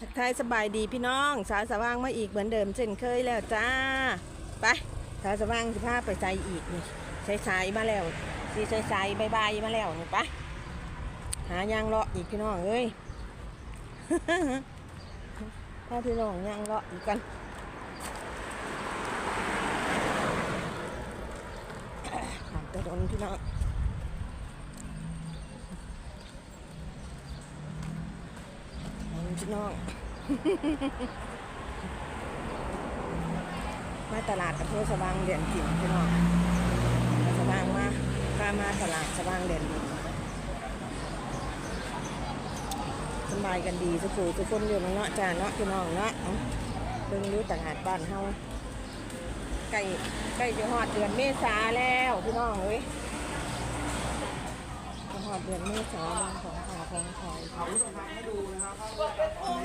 ทักทายสบายดีพี่น้อง สาวสว่างมาอีกเหมือนเดิมเช่นเคยแล้วจ้า ไป สาวสว่างสิพาไปใจอีกนี่ใช้สายๆมาแล้วสีใช้สายๆบายบายมาแล้วนี่ไป หายางเลาะอีกพี่น้องเอ้ยพาพี่น้องยางเลาะอีกกันถามตะดนพี่น้องเอา พี่น้อง มาตลาดกับเพื่อสว่างเด่นถิ่นพี่น้องสว่างมาพามาตลาดสว่างเด่นดินสบายกันดีสุขุทุกคนอยู่เนาะจ้าเนาะพี่น้องเนาะเอ้าเบิ่งรู้ตลาดบ้านเฮาใกล้ใกล้จะฮอดเดือนเมษาแล้วพี่น้องเอ้ยจะฮอดเดือนเมษาแล้วของ ของขายใคร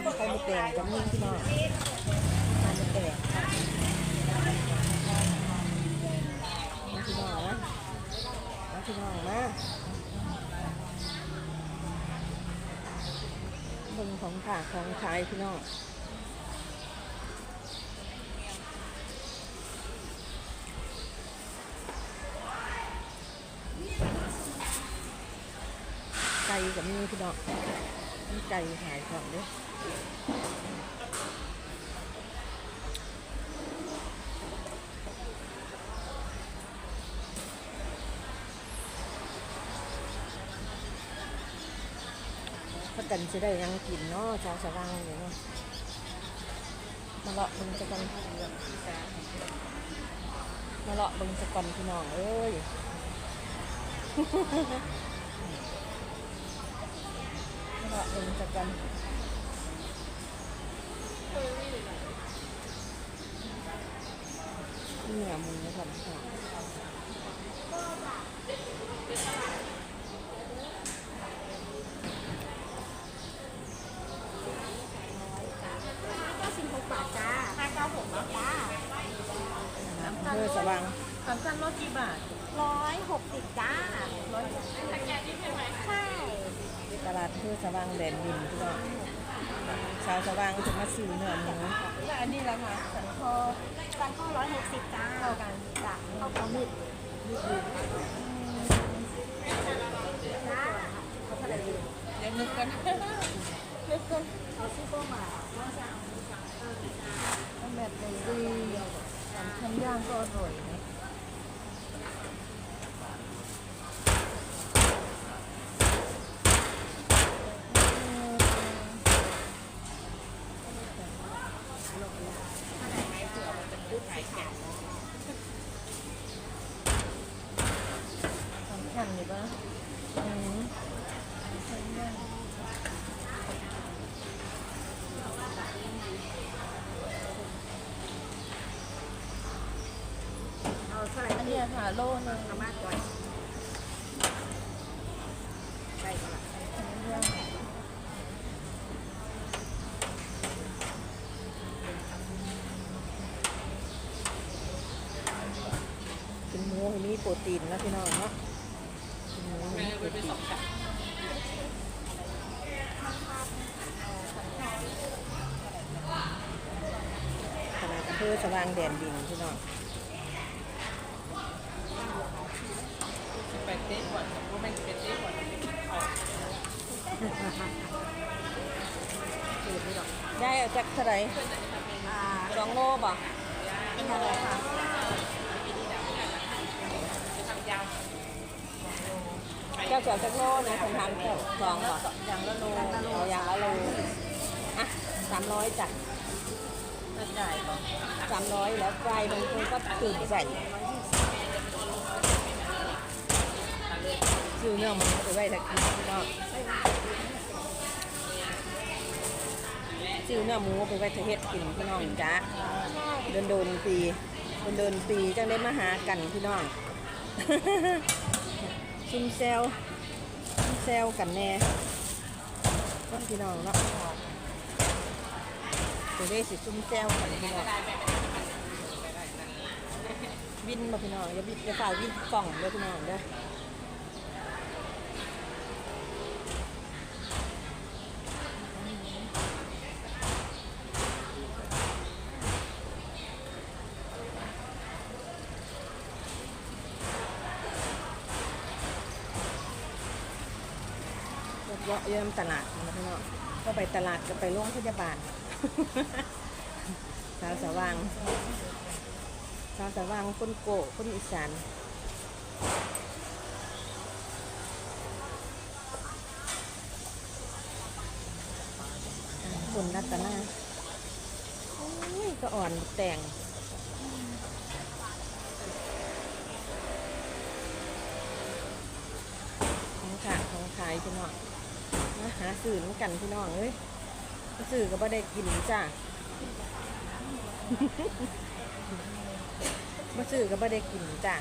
มาแต่งกับมึงพี่น้องใครมาแต่งมาพี่น้องนะมาพี่น้องมาเบิ่งของฝากของขายพี่น้องไก่ กับมีพี่น้องมีไก่ขายของด้วยถ้ากันจะได้ยังกินเนาะชาวสว่างเลยเนาะมาเลาะเบึงสะกันมาเลาะเบึงสะกันพี่น้องเอ้ย มาเลาะเองจะกันเนี่ยมึงนะครับพี่น้อง ก็สิบหกบาทจ้าห้าเก้าหกบาทจ้า เพื่อสว่าง สามชั้นรถกี่บาท ร้อยหกสิบจ้าร้อยหกสิบใช่ ต ลาดเพื่อสว่างแดนดินพี่น้องชาวสว่างจะมาซื้อเนื้อหมูและอันนี้ละคะสันคอฟันข้อร้อยหกสิบจ้าเท่ากันจ้าเข้ากันนิดจ้าเขาเท่าไหร่ดีเดี๋ยวนึกกันนึกกันเขาซื้อโป้มาว่าจะเอาแบบไหนดีสามชั้นย่างก็อร่อยนะ สามชั้นนี่ปะอืมชั้นย่างเอาเท่าไหร่อันดีเนี้ยค่ะโลนึงเอามากกว่าใช่ก่อนละชั้นย่างกินหมูให้มีโปรตีนนะพี่น้องเนาะกินหมู ให้มีโปรตีนตลาดอำเภอสว่างแดนดินพี่น้องไปเต๊ะก่อนว่าไม่เป็นเต๊ะก่อนออกคือไม่ดอกได้เอาจากเท่าไหร่สองโลป่ะเป็นอะไรค่ะ เจ้าเจ้าจากโลนะคนทานเจ้าสองป่ะอย่างละโลเอาอย่างละโลอะสามร้อยจ้ะจะจ่ายก่อนสามร้อยแล้วไฟมันก็ตื่นใส่ซื้อเนื้อหมูไปไว้ถักกินพี่น้องซื้อเนื้อหมูไปไว้ถักเฮ็ดกินพี่น้องจ้าเดินโดนปีเดินโดนปีจังได้มาหากันพี่น้อง ซุ่มแซว แซวกันแน่ก็พี่น้องเนาะตัวเลขสิซุ่มแซวกันพี่น้องวินมาพี่น้องอย่าบิดอย่าฝ่าวินกล่องเลยพี่น้องเด้อาะเยี่ยมตลาดนะพี่น้องก็ไปตลาดก็ไปโรงพยาบาลสาวสว่างสาวสว่างคนโกะคนอีสานคนรัตนาโอ้ยก็อ่อนแต่งของขายของขายพี่น้อง มาหาสื่อน้ำกันพี่น้องเอ้ยสื่อก็บ่ได้กินจ้าบ่สื่อก็บ่ได้กินจ้า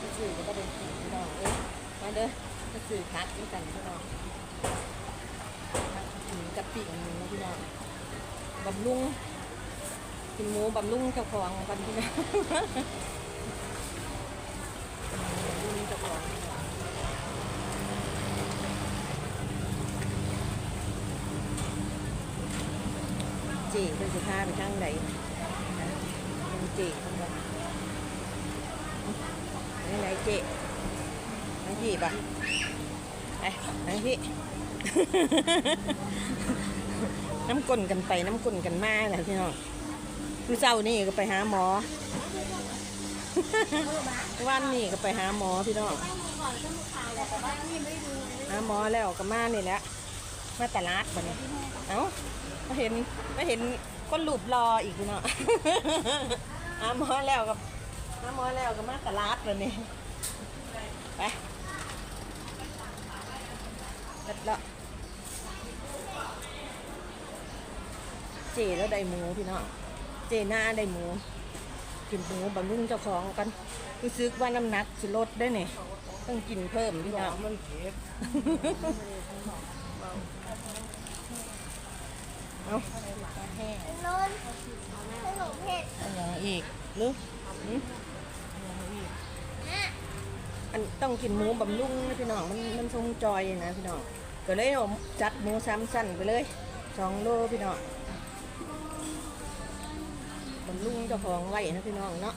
บ่สื่อก็บ่ได้กินพี่น้องเอ้ยมาเด้อมาสื่อคักด้วยกันพี่น้องกินกะปิอันหนึงนะพี่น้อง บำรุงกินหมูบำรุงเจ้าของกันพี่น้องบำรุงเจ้าของเจ๋เป็นสิพาไปทางไหนเจ๋คนละไหนไหนเจ๋ทางพี่ปะไปทางพี่ น้ำก้นกันไปน้ำก้นกันมาแหละพี่น้องคือเจ้านี่ก็ไปหาหมอ วันนี้ก็ไปหาหมอพี่น้องหาหมอแล้วก็มานี่แหละมาตลาดบัดนี้เอ้ามาเห็นมาเห็นคนหลุบรออีกพี่น้องหาหมอแล้วกับหาหมอแล้วก็มาตลาดบัดนี้ไปเสร็จแล้ว เจแล้วได้หมูพี่น้องเจหน้าได้หมูกินหมูบำรุงเจ้าของกันรู้สึกว่าน้ำหนักสิลดได้เนี่ยต้องกินเพิ่มพี่น้องมันเผ็ดเอาล้นขนมเผ็ดอันอย่างอีกหรืออันต้องกินหมูบำรุงนะพี่น้องมันมันทรงจอยนะพี่น้องก็เลยจัดหมูซ้ำสั้นไปเลยสองโลพี่น้องำรุงเจ้าของไว้นะพี่น้องเนาะ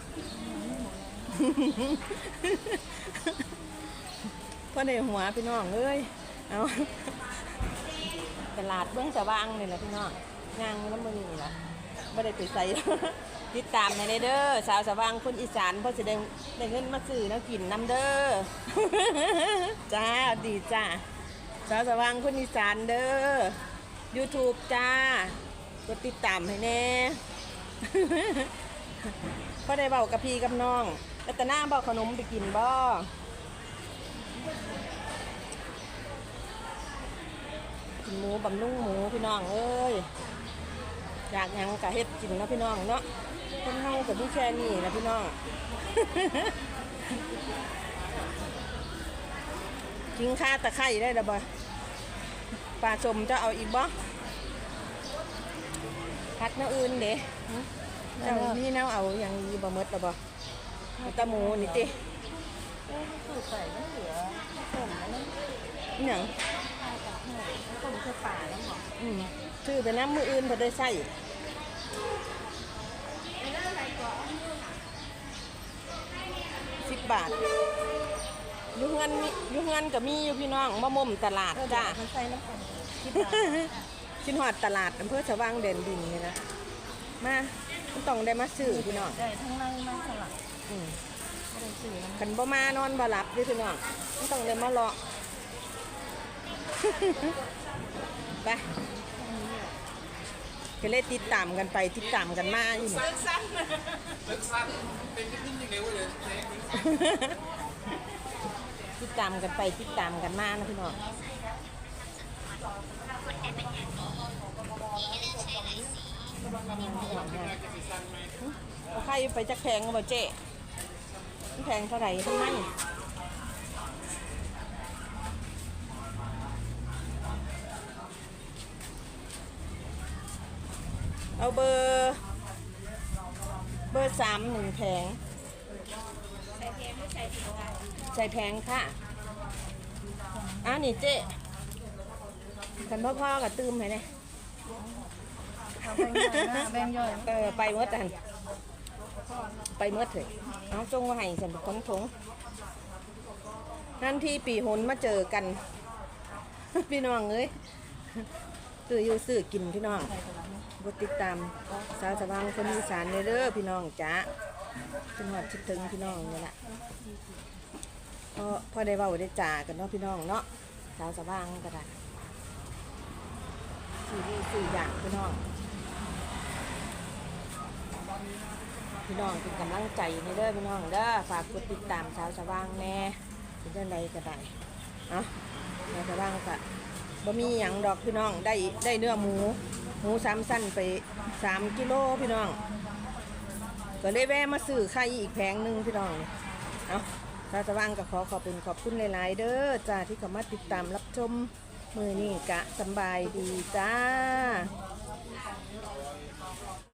พ่อในหัวพี่น้องเอ้ยเอาตลาดเบื้องสว่างนี่แหละพี่น้องย่างน้ำมือนี่แหละไม่ได้ไปใส่ติดตามในเด้อสาวสว่างคนอีสานเพราะจะได้ได้เงินมาซื้อแล้วกินน้ำเด้อจ้าดีจ้าสาวสว่างคนอีสานเด้อ YouTube จ้ากดติดตามให้แน่ พ่อได้เบากับพี่กับน้องรัตนาเบาขนมไปกินบ่กินหมูบำรุงหมูพี่น้องเอ้ยอยากยังกะเฮ็ดกินเนาะพี่น้องเนาะคนเฮากับพี่แค่นี้นะพี่น้องกินข้าตะไคร้ได้ดะบ่ปลาชมจะเอาอีกบ่พัดแนวอื่นเด้หึ เจ้ามีแนวเอาอย่างอีบ่หมดดะบ่เอาแตะหมูนี่ติเอ้ยสูตรใส่ไม่เหลือต้มแล้วนั่นอิหยังต้มแค่ป่าแล้วหรออืมชื่อไปน้ำมืออื่นพอได้ใส่สิบบาทอยุเงินมีอยุเงินก็มีอยู่พี่น้องมะม่มตลาดจ้ามันใส่น้ำกันคิดชินหอดตลาดอำเภอชวางเด่นดินนี่นะ มามันต้องได้มาซื้อพี่น้องได้ทั้งนั่งนั่งสลัดอืมไม่ได้ซื้อน้ำกันบ่มานอนบ่หลับเด้วยพี่น้องมันต้องได้มาเลาะไปก็เลยติดตามกันไปติดตามกันมาอยู่นี่ติดตามกันไปติดตามกันมานะพี่น้อง เอาใครไปจักแพงก็บ่เจ๊แพงเท่าไหร่ทำไมเอาเบอร์เบอร์สามหนึ่งแพงใส่แพงค่ะอ้าวนี่เจ๊กันพ่อพ่อกับตื้มให้เลย เอาแบงย่อยนะแบงย่อยเออไปเมื่อตันไปเมื่อเถอะเอาจงว่าให้ฉันเป็นคนทงนั่นที่ปีหนมาเจอกัน พี่น้องเอ้ยตื่ออยู่สื่อกินพี่น้องบติดตามสาวสว่างคนอีสานเด้อพี่น้องจ้าจังหวัดชิดถึงพี่น้องนี่แหละพอพอได้เว้าได้จ่ากันเนาะพี่น้องเนาะสาวสว่างก็ได้สี่สี่อย่างพี่น้อง พี่น้องเป็นกำลังใจในเด้อพี่น้องเด้อฝากกดติดตามสาวสว่างแน่เป็นเรื่องใดก็ได้เนาะสาวสว่างก็บ่มีหยังดอกพี่น้องได้ได้เนื้อหมู หมูสามสั้นไปสามกิโลพี่น้อง ก็เลยแวะมาซื้อไข่อีกแผงหนึ่งพี่น้องเอาสาวสว่างก็ขอขอบคุณขอบคุณหลาย ๆ เด้อจ้าที่เข้ามาติดตามรับชมมือนี่กะสบายดีจ้า